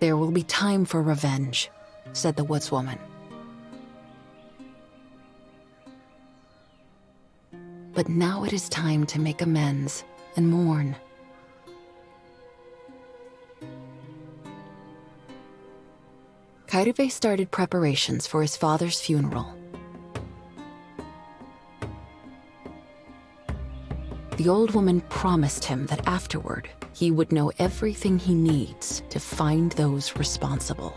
There will be time for revenge, said the woodswoman. But now it is time to make amends and mourn. Kairive started preparations for his father's funeral. The old woman promised him that afterward he would know everything he needs to find those responsible.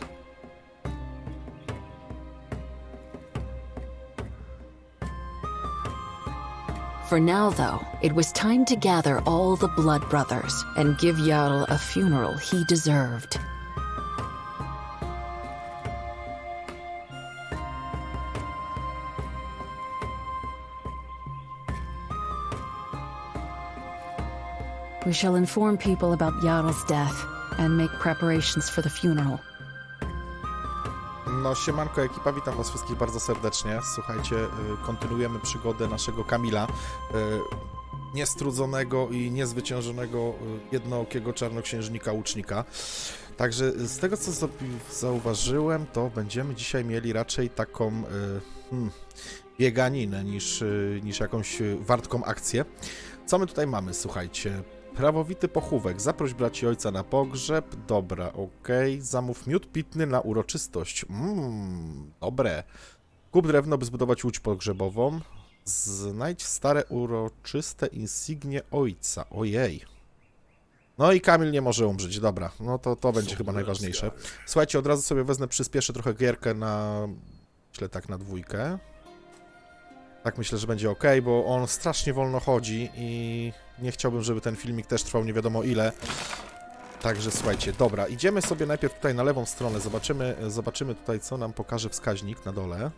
For now, though, it was time to gather all the blood brothers and give Jarl a funeral he deserved. We shall inform people about Jarl's death and make preparations for the funeral. No, siemanko ekipa, witam was wszystkich bardzo serdecznie. Słuchajcie, y, kontynuujemy przygodę naszego Kamila, y, niestrudzonego i niezwyciężonego y, jednookiego czarnoksiężnika łucznika. Także z tego, co zauważyłem, to będziemy dzisiaj mieli raczej taką hmm, bieganinę niż, niż jakąś wartką akcję. Co my tutaj mamy, słuchajcie? Prawowity pochówek. Zaproś braci ojca na pogrzeb. Dobra, okej. Zamów miód pitny na uroczystość. Mmm, dobre. Kup drewno, by zbudować łódź pogrzebową. Znajdź stare uroczyste insygnie ojca. Ojej. No i Kamil nie może umrzeć, dobra. No to to będzie chyba najważniejsze. Słuchajcie, od razu sobie wezmę, przyspieszę trochę gierkę na... Myślę tak na dwójkę. Tak myślę, że będzie ok, bo on strasznie wolno chodzi i nie chciałbym, żeby ten filmik też trwał nie wiadomo ile. Także słuchajcie, dobra, idziemy sobie najpierw tutaj na lewą stronę, zobaczymy, zobaczymy tutaj, co nam pokaże wskaźnik na dole.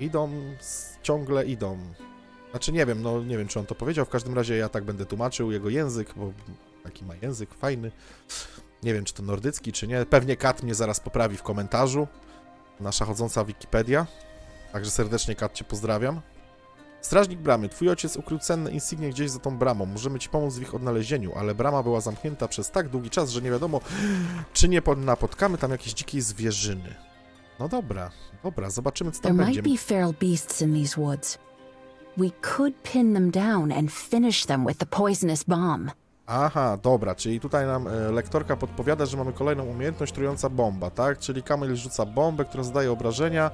Idą, ciągle idą. Znaczy nie wiem, no nie wiem, czy on to powiedział, w każdym razie ja tak będę tłumaczył jego język, bo taki ma język fajny. Nie wiem, czy to nordycki, czy nie. Pewnie Kat mnie zaraz poprawi w komentarzu. Nasza chodząca Wikipedia. Także serdecznie Kat cię pozdrawiam. Strażnik bramy, twój ojciec ukrył cenne insygnie gdzieś za tą bramą. Możemy ci pomóc w ich odnalezieniu, ale brama była zamknięta przez tak długi czas, że nie wiadomo, czy nie po- napotkamy tam jakiejś dzikiej zwierzyny. No dobra, dobra, zobaczymy co There tam might będzie. be feral beasts in these woods. We could pin them down and finish them with the poisonous bomb. Aha, dobra, czyli tutaj nam e, lektorka podpowiada, że mamy kolejną umiejętność trująca bomba, tak? Czyli Kamil rzuca bombę, która zadaje obrażenia.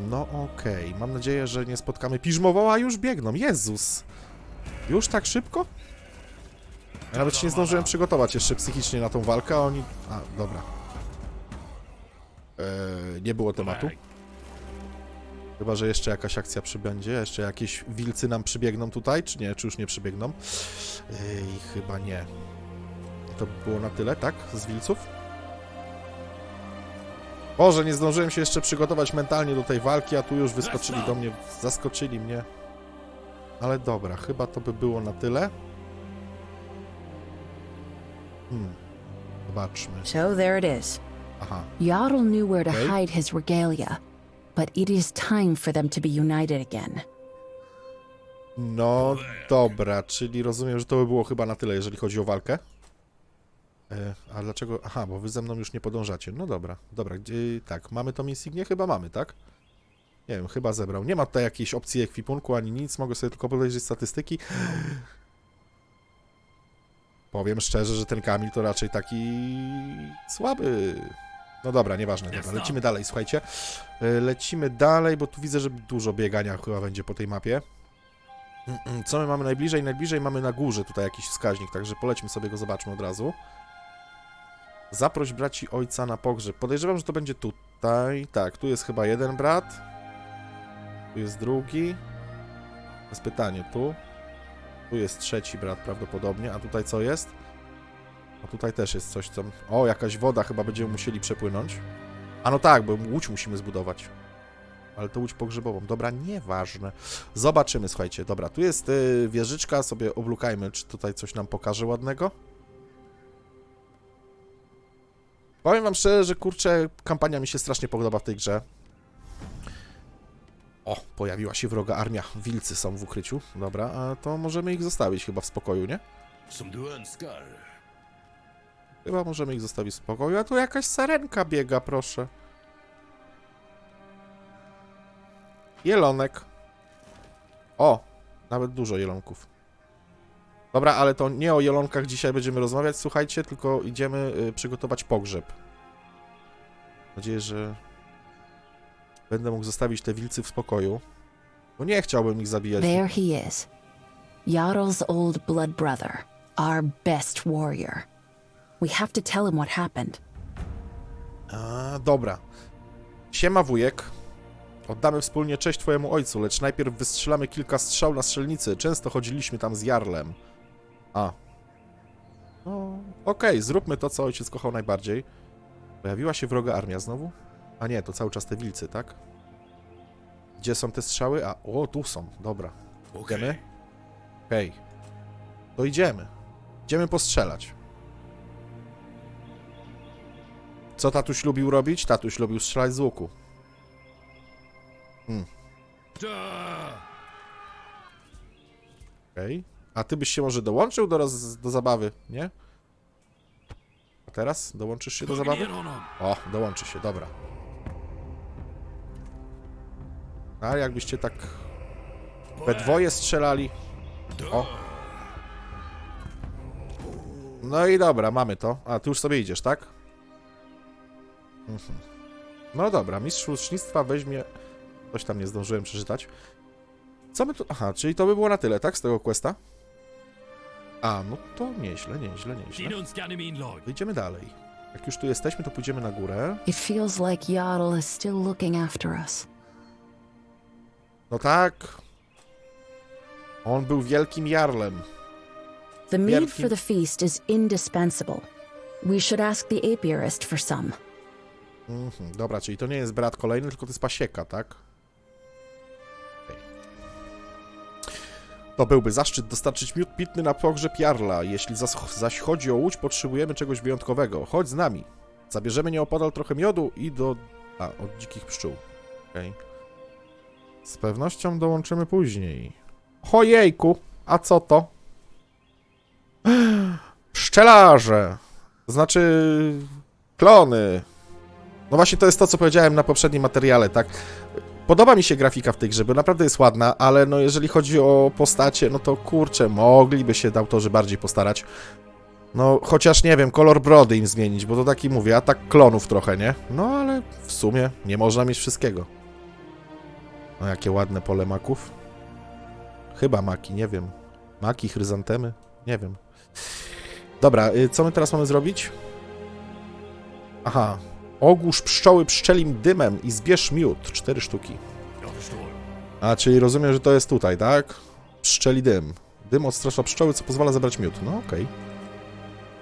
No okej, mam nadzieję, że nie spotkamy piżmowoła, już biegną, Jezus! Już tak szybko? Ja nawet się nie zdążyłem przygotować jeszcze psychicznie na tą walkę, a oni... A, dobra. Eee, nie było tematu. Chyba, że jeszcze jakaś akcja przybędzie, jeszcze jakieś wilcy nam przybiegną tutaj, czy nie, czy już nie przybiegną? Ej, chyba nie. To było na tyle, tak? Z wilców? Boże, nie zdążyłem się jeszcze przygotować mentalnie do tej walki, a tu już wyskoczyli do mnie, zaskoczyli mnie. Ale dobra, chyba to by było na tyle. Hmm, zobaczmy. So there it is. Aha, Jarl knew where to Okay. hide his regalia, but it is time for them to be united again. no dobra, czyli rozumiem, że to by było chyba na tyle, jeżeli chodzi o walkę. E, a dlaczego? Aha, bo wy ze mną już nie podążacie. No dobra, dobra, gdzie, tak, mamy tą insignię? Chyba mamy, tak? Nie wiem, chyba zebrał. Nie ma tutaj jakiejś opcji ekwipunku ani nic, mogę sobie tylko podejrzeć statystyki. Powiem szczerze, że ten Kamil to raczej taki słaby. No dobra, nieważne, dobra, lecimy dalej, słuchajcie. E, Lecimy dalej, bo tu widzę, że dużo biegania chyba będzie po tej mapie. Mm, mm, Co my mamy najbliżej? Najbliżej mamy na górze tutaj jakiś wskaźnik, także polećmy sobie go, zobaczmy od razu. Zaproś braci ojca na pogrzeb. Podejrzewam, że to będzie tutaj. Tak, tu jest chyba jeden brat. Tu jest drugi. Jest pytanie, tu. Tu jest trzeci brat prawdopodobnie, a tutaj co jest? A tutaj też jest coś, co... O, jakaś woda chyba będziemy musieli przepłynąć. A no tak, bo łódź musimy zbudować. Ale to łódź pogrzebową. Dobra, nieważne. Zobaczymy, słuchajcie. Dobra, tu jest y, wieżyczka, sobie oblukajmy, czy tutaj coś nam pokaże ładnego. Powiem wam szczerze, że kurczę, kampania mi się strasznie podoba w tej grze. O, pojawiła się wroga armia. Wilcy są w ukryciu. Dobra, a to możemy ich zostawić chyba w spokoju, nie? Chyba możemy ich zostawić w spokoju, a tu jakaś sarenka biega, proszę. Jelonek. O, nawet dużo jelonków. Dobra, ale to nie o jelonkach dzisiaj będziemy rozmawiać, słuchajcie, tylko idziemy y, przygotować pogrzeb. Mam nadzieję, że będę mógł zostawić te wilcy w spokoju, bo nie chciałbym ich zabijać. There he is. Jarl's old blood brother, our best warrior. We have to tell him what happened. A, dobra. Siema wujek. Oddamy wspólnie cześć twojemu ojcu, lecz najpierw wystrzelamy kilka strzał na strzelnicy. Często chodziliśmy tam z Jarlem. A. No, okej, zróbmy to, co ojciec kochał najbardziej. Pojawiła się wroga armia znowu? A nie, to cały czas te wilcy, tak? Gdzie są te strzały? A, o, tu są, dobra. Idziemy? Okej. To idziemy. Idziemy postrzelać. Co tatuś lubił robić? Tatuś lubił strzelać z łuku. Okej. A ty byś się może dołączył do, roz, do zabawy, nie? A teraz dołączysz się do zabawy? O, dołączy się, dobra. A jakbyście tak we dwoje strzelali. O. No i dobra, mamy to. A, ty już sobie idziesz, tak? Mhm. No dobra, mistrz łucznictwa weźmie... Coś tam nie zdążyłem przeczytać. Co my tu... Aha, czyli to by było na tyle, tak? Z tego questa? A, no to nieźle, nieźle, nieźle. Idziemy dalej. Jak już tu jesteśmy, to pójdziemy na górę. It feels like Jarl is still looking after us. No tak. On był wielkim jarlem. The Wielki- for the feast is indispensable. We should ask the apiarist for some. Mhm, dobra, czyli to nie jest brat kolejny, tylko to jest pasieka, tak? To byłby zaszczyt dostarczyć miód pitny na pogrzeb Jarla. Jeśli zaś chodzi o łódź, potrzebujemy czegoś wyjątkowego. Chodź z nami. Zabierzemy nieopodal trochę miodu i do... A, od dzikich pszczół. Okej. Z pewnością dołączymy później. Ojejku, a co to? Pszczelarze. Znaczy... Klony. No właśnie to jest to, co powiedziałem na poprzednim materiale, tak? Podoba mi się grafika w tej grze, bo naprawdę jest ładna, ale no jeżeli chodzi o postacie, no to kurczę, mogliby się autorzy bardziej postarać. No, chociaż nie wiem, kolor brody im zmienić, bo to taki mówię, atak klonów trochę, nie? No, ale w sumie nie można mieć wszystkiego. No, jakie ładne pole maków. Chyba maki, nie wiem. Maki, chryzantemy? Nie wiem. Dobra, y, co my teraz mamy zrobić? Aha, Ogłusz pszczoły pszczelim dymem i zbierz miód. Cztery sztuki. A, czyli rozumiem, że to jest tutaj, tak? Pszczeli dym. Dym odstrasza pszczoły, co pozwala zebrać miód. No, okej.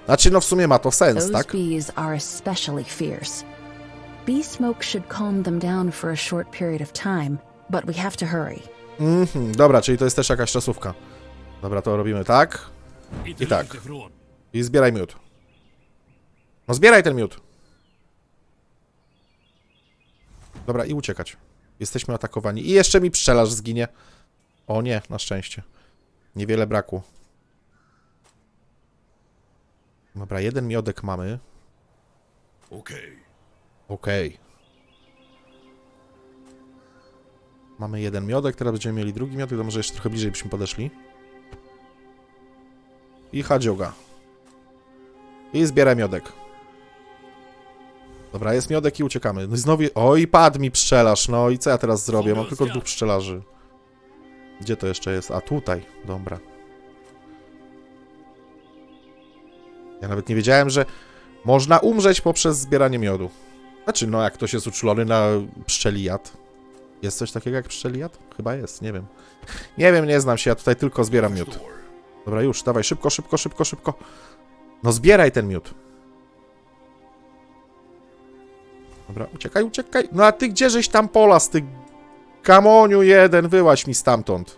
Znaczy, no w sumie ma to sens, tak? bees are especially fierce. Bee smoke should calm them down for a short period of time, but we have to hurry. Mhm, dobra, czyli to jest też jakaś czasówka. Dobra, to robimy tak. I tak. I zbieraj miód. No zbieraj ten miód. Dobra, i uciekać. Jesteśmy atakowani. I jeszcze mi pszczelarz zginie. O nie, na szczęście. Niewiele brakło. Dobra, jeden miodek mamy. Okej. Okej. Mamy jeden miodek, teraz będziemy mieli drugi miodek, to może jeszcze trochę bliżej byśmy podeszli. I hadzioga. I zbieraj miodek. Dobra, jest miodek i uciekamy. No i znowu... Oj, padł mi pszczelarz, no i co ja teraz zrobię? Mam tylko dwóch pszczelarzy. Gdzie to jeszcze jest? A, tutaj. Dobra. Ja nawet nie wiedziałem, że można umrzeć poprzez zbieranie miodu. Znaczy, no jak ktoś jest uczulony na pszczelijad. Jest coś takiego jak pszczelijad? Chyba jest, nie wiem. Nie wiem, nie znam się, ja tutaj tylko zbieram miód. Dobra, już, dawaj, szybko, szybko, szybko, szybko. No zbieraj ten miód. Dobra, uciekaj, uciekaj. No a ty gdzie żeś tam polas, ty kamoniu jeden, wyłaź mi stamtąd.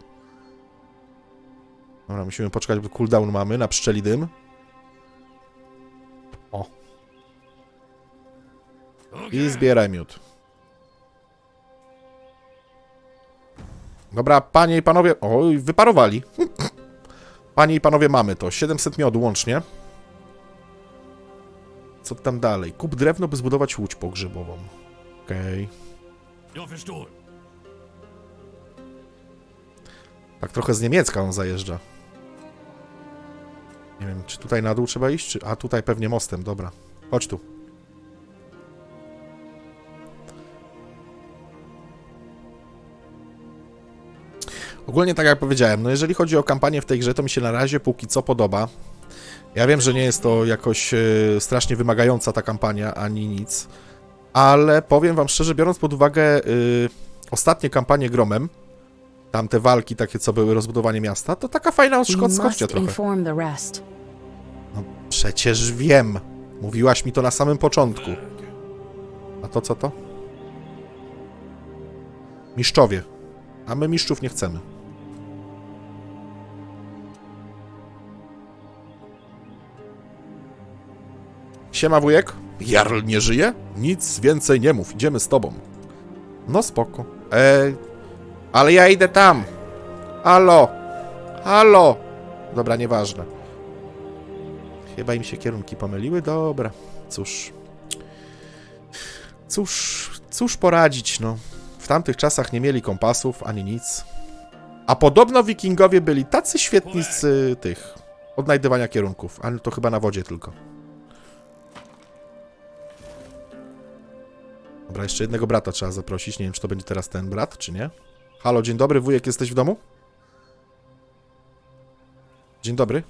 Dobra, musimy poczekać, bo cooldown mamy na pszczeli dym. O, i zbieraj miód. Dobra, panie i panowie... Oj, wyparowali. Panie i panowie, mamy to. 700 miodu łącznie. Co tam dalej? Kup drewno, by zbudować łódź pogrzebową. Okej. Förstår. Tak trochę z niemiecka on zajeżdża. Nie wiem, czy tutaj na dół trzeba iść, czy... A, tutaj pewnie mostem, dobra. Chodź tu. Ogólnie tak jak powiedziałem, no jeżeli chodzi o kampanię w tej grze, to mi się na razie póki co podoba. Ja wiem, że nie jest to jakoś e, strasznie wymagająca ta kampania, ani nic, ale powiem wam szczerze, biorąc pod uwagę y, ostatnie kampanie Gromem, tamte walki takie, co były, rozbudowanie miasta, to taka fajna must trochę. No przecież wiem. Mówiłaś mi to na samym początku. A to co to? Miszczowie. A my mistrzów nie chcemy. Siema wujek. Jarl nie żyje? Nic więcej nie mów. Idziemy z tobą. No spoko. Ej, ale ja idę tam. Halo. Halo. Dobra, nieważne. Chyba im się kierunki pomyliły. Dobra, cóż. Cóż, cóż poradzić, no. W tamtych czasach nie mieli kompasów ani nic. A podobno wikingowie byli tacy świetni z y, tych odnajdywania kierunków, ale to chyba na wodzie tylko. Dobra, jeszcze jednego brata trzeba zaprosić. Nie wiem, czy to będzie teraz ten brat, czy nie. Halo, dzień dobry, wujek, jesteś w domu? Dzień dobry.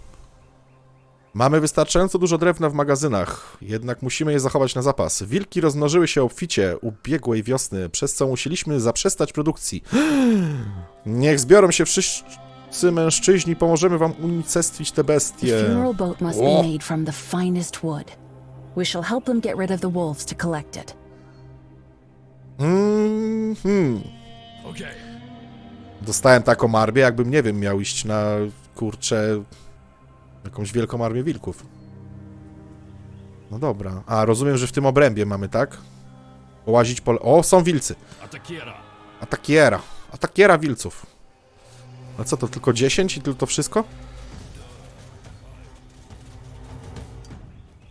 Mamy wystarczająco dużo drewna w magazynach, jednak musimy je zachować na zapas. Wilki rozmnożyły się obficie ubiegłej wiosny, przez co musieliśmy zaprzestać produkcji. Niech zbiorą się wszyscy mężczyźni, pomożemy wam unicestwić te bestie. the Mhm. Okej. Dostałem taką armię, jakbym, nie wiem, miał iść na, kurczę, jakąś wielką armię wilków. No dobra. A, rozumiem, że w tym obrębie mamy, tak? Połazić po... O, są wilcy! Attackera. Atakiera. Atakiera wilców. A co to, tylko 10 i tylko to wszystko?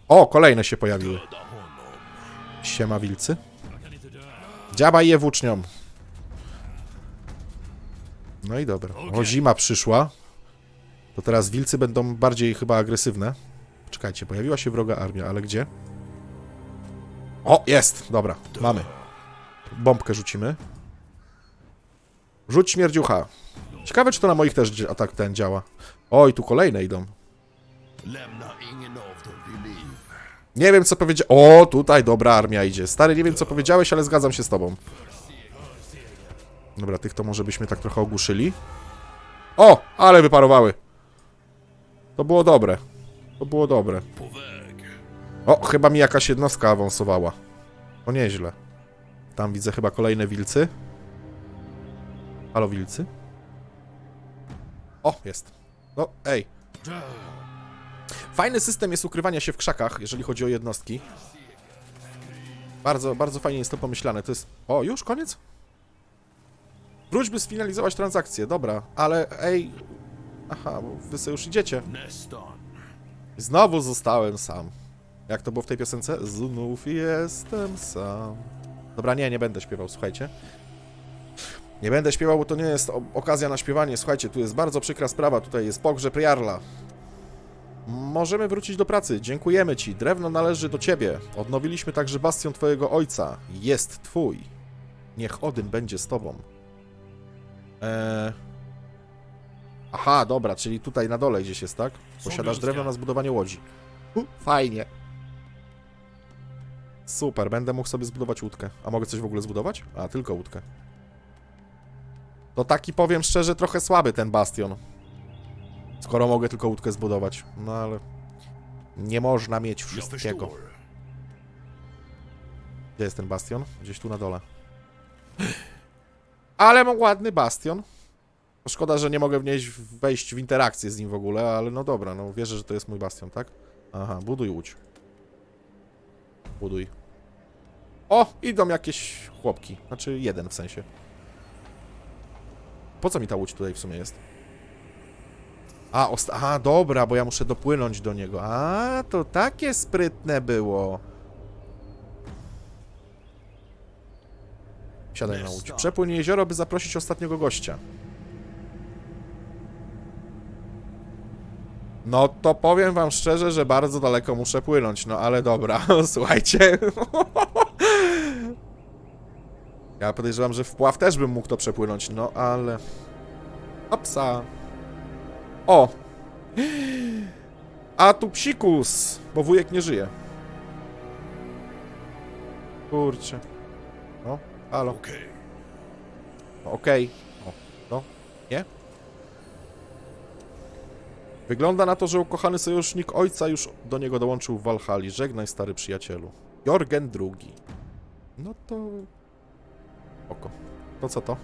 O, kolejne się pojawiły. Siema wilcy. Dziabaj je włócznią. No i dobra. O, zima przyszła. To teraz wilcy będą bardziej chyba agresywne. Czekajcie, pojawiła się wroga armia, ale gdzie? O, jest! Dobra, mamy. Bombkę rzucimy. Rzuć śmierdziucha. Ciekawe, czy to na moich też atak ten działa. Oj, tu kolejne idą. Nie wiem, co powiedział. O, tutaj dobra armia idzie. Stary, nie wiem, co powiedziałeś, ale zgadzam się z tobą. Dobra, tych to może byśmy tak trochę ogłuszyli. O, ale wyparowały. To było dobre. To było dobre. O, chyba mi jakaś jednostka awansowała. O, nieźle. Tam widzę chyba kolejne wilcy. Halo, wilcy? O, jest. No, ej. Fajny system jest ukrywania się w krzakach, jeżeli chodzi o jednostki. Bardzo, bardzo fajnie jest to pomyślane. To jest... O, już koniec? Wróć, by sfinalizować transakcję. Dobra, ale ej... Aha, wy sobie już idziecie. Znowu zostałem sam. Jak to było w tej piosence? Znów jestem sam. Dobra, nie, nie będę śpiewał, słuchajcie. Nie będę śpiewał, bo to nie jest okazja na śpiewanie. Słuchajcie, tu jest bardzo przykra sprawa. Tutaj jest pogrzeb Jarla. Możemy wrócić do pracy. Dziękujemy ci. Drewno należy do ciebie. Odnowiliśmy także bastion twojego ojca. Jest twój. Niech Odyn będzie z tobą. Eee... Aha, dobra, czyli tutaj na dole gdzieś jest, tak? Posiadasz drewno na zbudowanie łodzi. Fajnie. Super, będę mógł sobie zbudować łódkę. A mogę coś w ogóle zbudować? A, tylko łódkę. To taki, powiem szczerze, trochę słaby ten bastion. Skoro mogę tylko łódkę zbudować. No ale... Nie można mieć wszystkiego. Gdzie jest ten bastion? Gdzieś tu na dole. Ale mam ładny bastion. Szkoda, że nie mogę wejść w interakcję z nim w ogóle, ale no dobra, no wierzę, że to jest mój bastion, tak? Aha, buduj łódź. Buduj. O, idą jakieś chłopki. Znaczy jeden w sensie. Po co mi ta łódź tutaj w sumie jest? A, osta- a, dobra, bo ja muszę dopłynąć do niego. A, to takie sprytne było. Siadaj na łódź. Przepłyń jezioro, by zaprosić ostatniego gościa. No to powiem wam szczerze, że bardzo daleko muszę płynąć, no ale dobra, słuchajcie. Ja podejrzewam, że wpław też bym mógł to przepłynąć, no ale... Opsa. O! A tu psikus, bo wujek nie żyje. Kurczę. No, halo. Okej. Okej. O, No, nie? Wygląda na to, że ukochany sojusznik ojca już do niego dołączył w Walhali. Żegnaj, stary przyjacielu. Jorgen II. No to... Oko. To co to?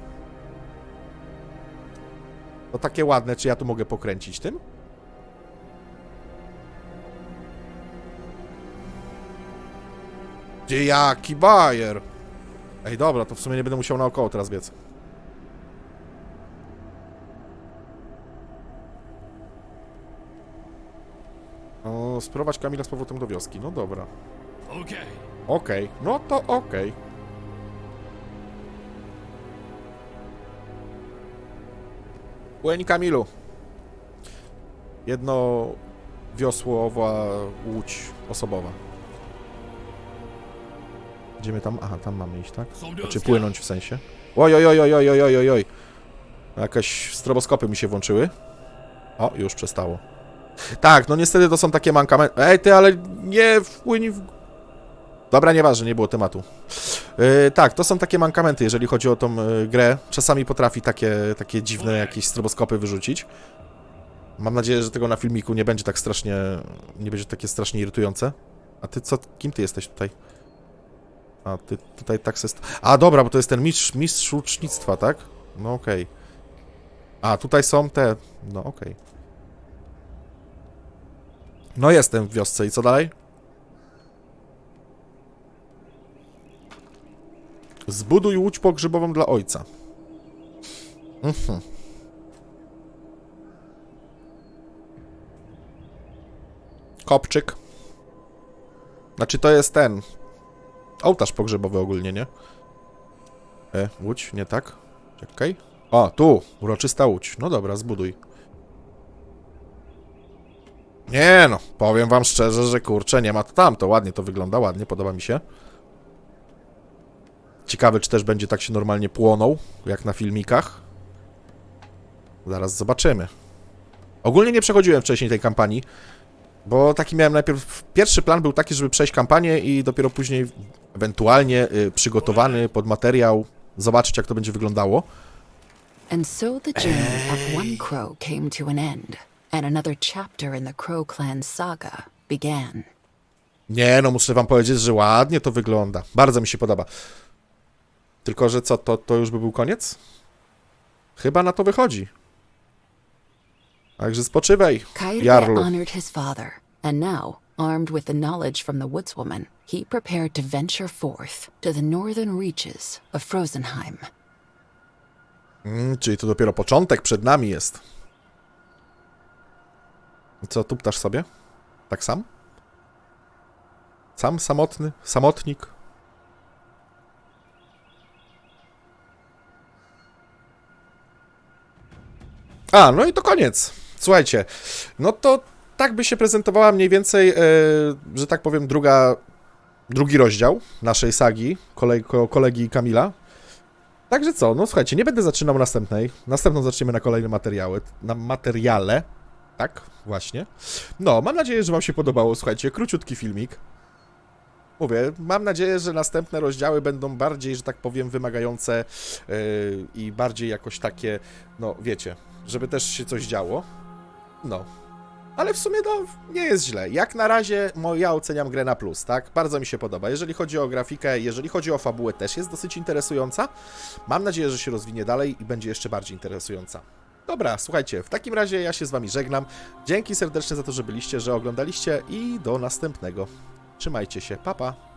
To takie ładne, czy ja tu mogę pokręcić tym? Gdzie jaki bajer? Ej, dobra, to w sumie nie będę musiał naokoło teraz biec. O, sprowadź Kamila z powrotem do wioski. No dobra. Okej. Okej, no to okej. Płyń Kamilu. Jedno wiosłowa łódź osobowa. Idziemy tam? Aha, tam mamy iść, tak? Znaczy płynąć w sensie. Oj, oj, oj, oj, oj, oj, oj, oj. Jakieś stroboskopy mi się włączyły. O, już przestało. Tak, no niestety to są takie mankamenty. Ej, ty, ale nie wpłyń w... Dobra, nieważne, nie było tematu. Yy, tak, to są takie mankamenty, jeżeli chodzi o tą yy, grę. Czasami potrafi takie, takie dziwne jakieś stroboskopy wyrzucić. Mam nadzieję, że tego na filmiku nie będzie tak strasznie... nie będzie takie strasznie irytujące. A ty co, kim ty jesteś tutaj? A, ty tutaj tak se... st- A, dobra, bo to jest ten mistrz, mistrz łucznictwa, tak? No okej. A, tutaj są te... No okej. No jestem w wiosce i co dalej? Zbuduj łódź pogrzebową dla ojca. Mhm. Kopczyk. Znaczy to jest ten. Ołtarz pogrzebowy ogólnie, nie? E, łódź, nie tak? Czekaj. O, tu, uroczysta łódź. No dobra, zbuduj. Nie no, powiem wam szczerze, że kurczę, nie ma to tam, to ładnie to wygląda, ładnie, podoba mi się. Ciekawe, czy też będzie tak się normalnie płonął, jak na filmikach. Zaraz zobaczymy. Ogólnie nie przechodziłem wcześniej tej kampanii, bo taki miałem najpierw... Pierwszy plan był taki, żeby przejść kampanię i dopiero później ewentualnie y, przygotowany pod materiał zobaczyć, jak to będzie wyglądało. And so the journey of one crow came to an end, and another chapter in the Crow Clan's saga began. Nie, no muszę wam powiedzieć, że ładnie to wygląda. Bardzo mi się podoba. Tylko, że co, to, to już by był koniec? Chyba na to wychodzi. Także spoczywaj, Jarlu. honored his father, and now, armed with the knowledge from the woodswoman, he prepared to venture forth to the northern reaches of Frozenheim. Mm, czyli to dopiero początek przed nami jest. I Co, tu ptasz sobie? Tak sam? Sam, samotny, samotnik? A, no i to koniec. Słuchajcie, no to tak by się prezentowała mniej więcej, e, że tak powiem, druga, drugi rozdział naszej sagi, kolej, ko, kolegi Kamila. Także co, no słuchajcie, nie będę zaczynał następnej. Następną zaczniemy na kolejne materiały, na materiale. Tak, właśnie. No, mam nadzieję, że Wam się podobało. Słuchajcie, króciutki filmik. Mówię, mam nadzieję, że następne rozdziały będą bardziej, że tak powiem, wymagające yy, i bardziej jakoś takie, no wiecie, żeby też się coś działo. No. Ale w sumie no, nie jest źle. Jak na razie mo- ja oceniam grę na plus, tak? Bardzo mi się podoba. Jeżeli chodzi o grafikę, jeżeli chodzi o fabułę, też jest dosyć interesująca. Mam nadzieję, że się rozwinie dalej i będzie jeszcze bardziej interesująca. Dobra, słuchajcie, w takim razie ja się z Wami żegnam. Dzięki serdecznie za to, że byliście, że oglądaliście i do następnego. Trzymajcie się, papa. Pa.